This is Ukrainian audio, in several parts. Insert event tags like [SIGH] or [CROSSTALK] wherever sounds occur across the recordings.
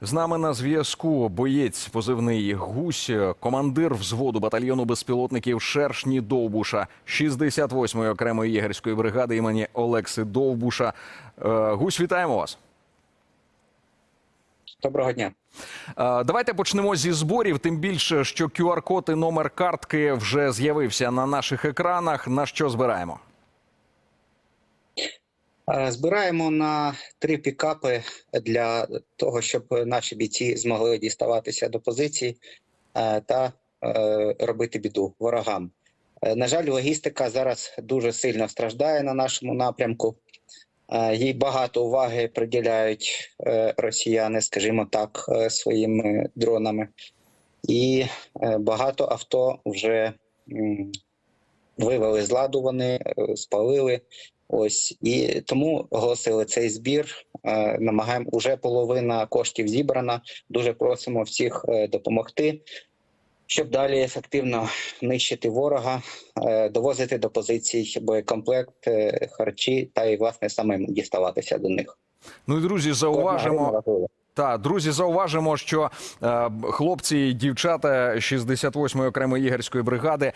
З нами на зв'язку боєць позивний гусь, командир взводу батальйону безпілотників Шершні Довбуша 68-ї окремої єгерської бригади імені Олекси Довбуша. Е, Гусь, вітаємо вас. Доброго дня. Е, Давайте почнемо зі зборів. Тим більше, що QR-код і номер картки вже з'явився на наших екранах. На що збираємо? Е, Збираємо на три пікапи для того, щоб наші бійці змогли діставатися до позицій е, та е, робити біду ворогам. На жаль, логістика зараз дуже сильно страждає на нашому напрямку. Їй багато уваги приділяють росіяни, скажімо так, своїми дронами. І багато авто вже вивели з ладу, вони спалили. Ось і тому оголосили цей збір. Е, Намагаємо уже половина коштів зібрана. Дуже просимо всіх е, допомогти, щоб далі ефективно нищити ворога, е, довозити до позицій боєкомплект, харчі та й власне самим діставатися до них. Ну і друзі, зауважимо. Та друзі, зауважимо, що е, хлопці і дівчата 68-ї окремої єгерської бригади е,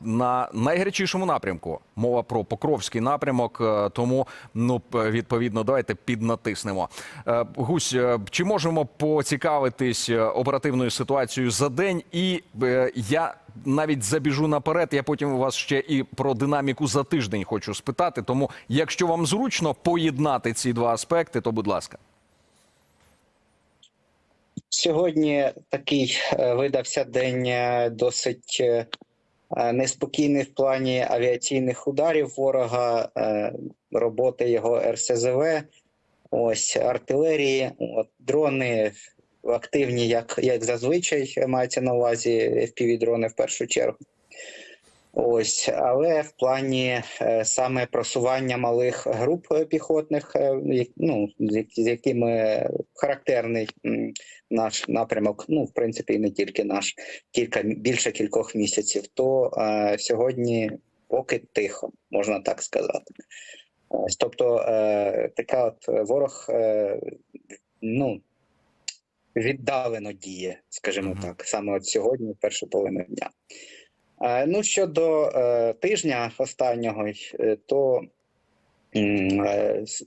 на найгарячішому напрямку. Мова про Покровський напрямок. е, тому ну відповідно, давайте піднатиснемо. Е, Гусь, е, чи можемо поцікавитись е, оперативною ситуацією за день? І е, я навіть забіжу наперед. Я потім у вас ще і про динаміку за тиждень хочу спитати. Тому, якщо вам зручно поєднати ці два аспекти, то будь ласка. Сьогодні такий е, видався день е, досить е, неспокійний в плані авіаційних ударів ворога, роботи його РСЗВ, ось артилерії, от, дрони активні, як, як зазвичай мається на увазі FPV-дрони в першу чергу. Ось, але в плані е, саме просування малих груп е, піхотних, е, ну, з як- якими характерний наш напрямок, ну в принципі, і не тільки наш, кілька більше кількох місяців, то е, сьогодні поки тихо, можна так сказати. Ось, тобто, е, така от ворог, е, ну віддалено діє, скажімо Мгм. так, саме от сьогодні, першу половину дня. Е, Ну, щодо е, тижня останнього, е, то,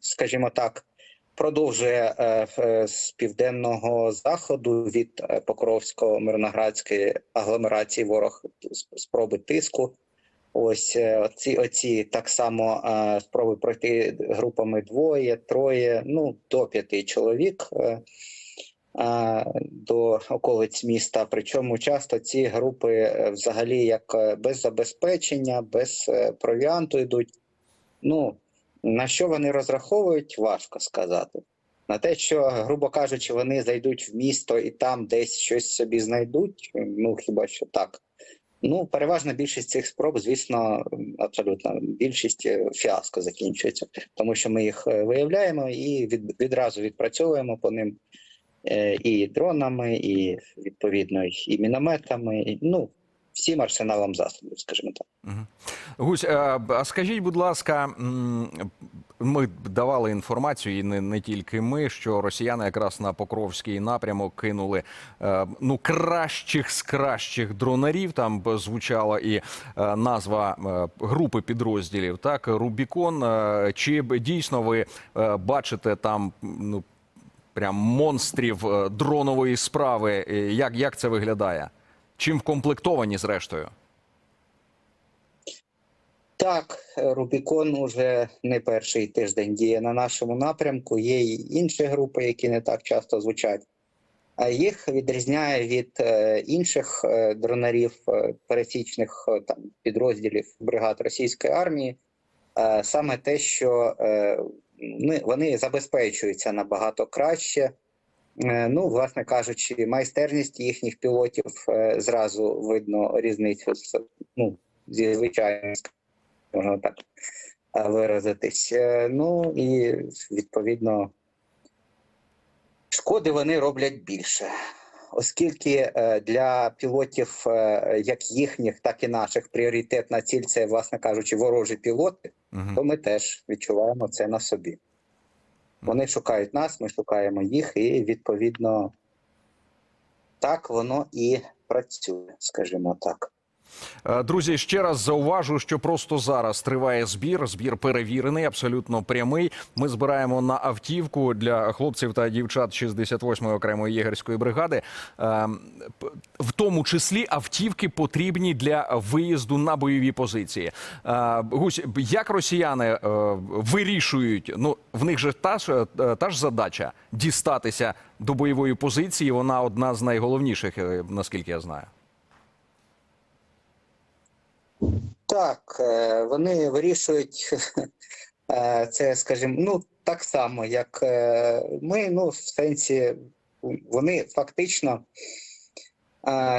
скажімо так, продовжує з південного заходу від Покровського мирноградської агломерації ворог спроби тиску. Ось оці, оці так само спроби пройти групами двоє, троє, ну до п'яти чоловік. До околиць міста. Причому часто ці групи е, взагалі як е, без забезпечення, без е, провіанту йдуть. Ну на що вони розраховують, важко сказати. На те, що, грубо кажучи, вони зайдуть в місто і там десь щось собі знайдуть. Ну хіба що так. Ну, переважна більшість цих спроб, звісно, абсолютно більшість фіаско закінчується, тому що ми їх виявляємо і від, відразу відпрацьовуємо по ним і дронами, і відповідно і мінометами. І, ну всім арсеналом засобів, скажімо так. Гусь, а а скажіть, будь ласка, ми давали інформацію, і не, не тільки ми, що росіяни якраз на Покровський напрямок кинули е, ну кращих з кращих дронарів. Там звучала і е, назва е, групи підрозділів. Так, Рубікон. Е, Чи дійсно ви е, бачите там ну прям монстрів е, дронової справи? Як, як це виглядає? Чим вкомплектовані зрештою? Так, Рубікон уже не перший тиждень діє на нашому напрямку. Є й інші групи, які не так часто звучать. А їх відрізняє від е, інших е, дронарів пересічних там підрозділів бригад російської армії. саме те, що вони, забезпечуються набагато краще. Е, Ну, власне кажучи, майстерність їхніх пілотів е, зразу видно різницю з ну, зі звичайним можна так е, виразитись. Ну і відповідно шкоди вони роблять більше, оскільки е, для пілотів, е, як їхніх, так і наших, пріоритетна ціль це, власне кажучи, ворожі пілоти, угу. то ми теж відчуваємо це на собі. Вони шукають нас, ми шукаємо їх, і відповідно так воно і працює, скажімо так. Е, Друзі, ще раз зауважу, що просто зараз триває збір. Збір перевірений, абсолютно прямий. Ми збираємо на автівку для хлопців та дівчат 68-ї окремої єгерської бригади. Е, В тому числі автівки потрібні для виїзду на бойові позиції. Е, Гусь, як росіяни вирішують? Ну в них же та ж та ж задача дістатися до бойової позиції. Вона одна з найголовніших, наскільки я знаю. Так, е, вони вирішують [LAUGHS] е, це, скажімо, ну так само, як е, ми, ну, в сенсі, вони фактично,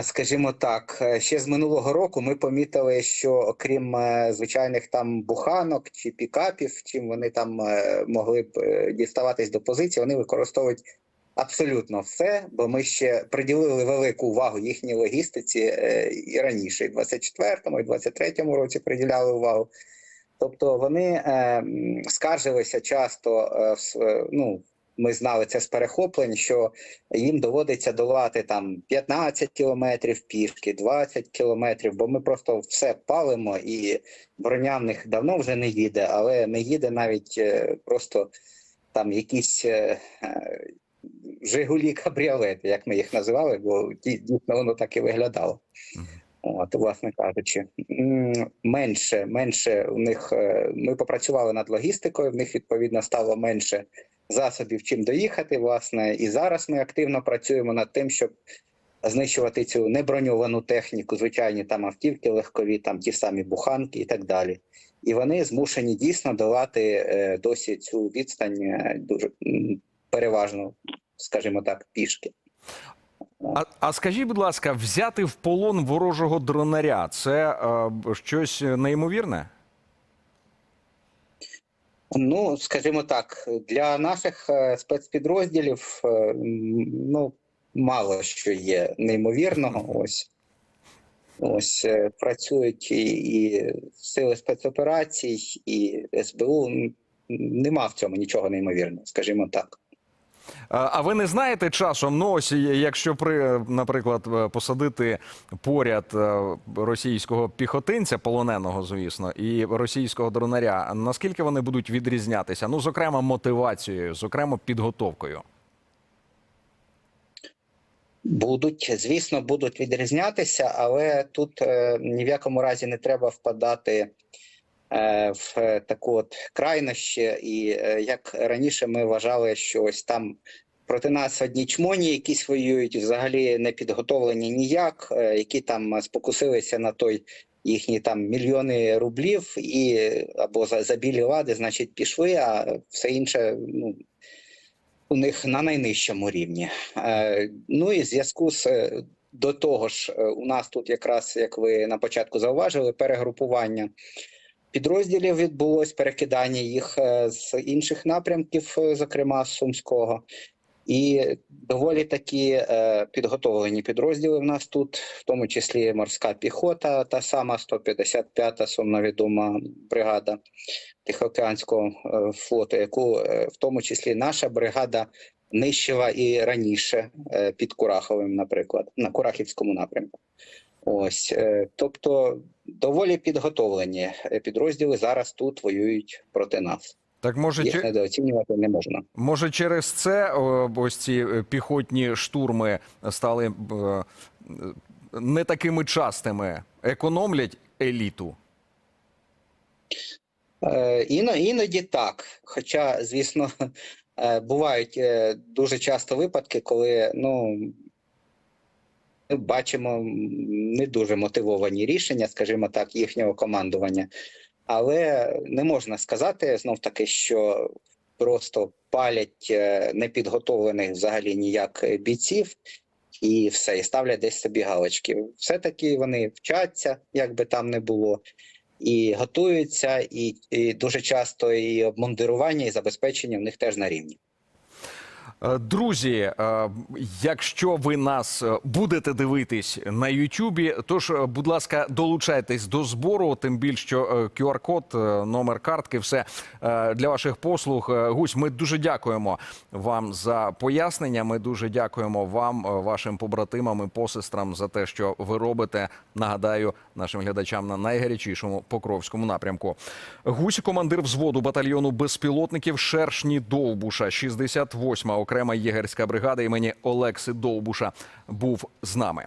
скажімо так, ще з минулого року ми помітили, що окрім звичайних там буханок чи пікапів, чим вони там могли б діставатись до позиції, вони використовують. Абсолютно все, бо ми ще приділили велику увагу їхній логістиці е, і раніше, і в 24-му, і 23-му році приділяли увагу. Тобто вони е, скаржилися часто, е, ну, ми знали це з перехоплень, що їм доводиться долати там 15 кілометрів пішки, 20 кілометрів, бо ми просто все палимо, і броня в них давно вже не їде, але не їде навіть просто там якісь. е, Жигулі кабріолети, як ми їх називали, бо дійсно воно так і виглядало. От, власне кажучи, менше, менше у них е, ми попрацювали над логістикою. В них відповідно стало менше засобів, чим доїхати. Власне, і зараз ми активно працюємо над тим, щоб знищувати цю неброньовану техніку, звичайні там автівки легкові, там ті самі буханки і так далі. І вони змушені дійсно долати е, досі цю відстань е, дуже переважно, скажімо так, пішки. А, а скажіть, будь ласка, взяти в полон ворожого дронаря це е, щось неймовірне? Ну, скажімо так, для наших е, спецпідрозділів е, ну, мало що є неймовірного. Ось ось е, працюють і, і сили спецоперацій, і СБУ. Нема в цьому нічого неймовірного, скажімо так. А ви не знаєте часом, ну ось якщо при, наприклад, е, посадити поряд е, російського піхотинця, полоненого, звісно, і російського дронаря, наскільки вони будуть відрізнятися? Ну, зокрема, мотивацією, зокрема, підготовкою. Будуть, звісно, будуть відрізнятися, але тут е, ні в якому разі не треба впадати е, в е, таку от крайнощі. І е, як раніше ми вважали, що ось там проти нас одні чмоні, якісь воюють, взагалі не підготовлені ніяк, е, які там спокусилися на той їхні там мільйони рублів, і або за, за білі лади, значить, пішли, а все інше, ну. У них на найнижчому рівні. Е, ну і в зв'язку з е, до того ж, е, у нас тут якраз, як ви на початку зауважили, перегрупування підрозділів відбулось, перекидання їх е, з інших напрямків, е, зокрема з Сумського. І доволі такі е, підготовлені підрозділи в нас тут, в тому числі морська піхота, та сама 155-та сумновідома бригада Тихоокеанського флоту, яку в тому числі наша бригада нищила і раніше під Кураховим, наприклад, на Курахівському напрямку. Ось, е, тобто доволі підготовлені підрозділи зараз тут воюють проти нас. Так може, Їх недооцінювати не можна. може через це ось ці е, піхотні штурми стали е, не такими частими, економлять еліту. Іно, іноді так. Хоча, звісно, [LAUGHS] бувають дуже часто випадки, коли ну, бачимо не дуже мотивовані рішення, скажімо так, їхнього командування. Але не можна сказати знов таки, що просто палять е, непідготовлених взагалі ніяк бійців. І все, і ставлять десь собі галочки. Все-таки вони вчаться, як би там не було, і готуються, і, і дуже часто і обмундирування, і забезпечення в них теж на рівні. Е, Друзі, е, якщо ви нас е, будете дивитись на Ютубі, тож, будь ласка, долучайтесь до збору, тим більше, що QR-код, номер картки, все для ваших послуг. Гусь, ми дуже дякуємо вам за пояснення. Ми дуже дякуємо вам, вашим побратимам і посестрам за те, що ви робите. Нагадаю нашим глядачам на найгарячішому покровському напрямку. Гусь, командир взводу батальйону безпілотників Шершні Довбуша, 68-ма окрема єгерська бригада імені Олекси Довбуша, був з нами.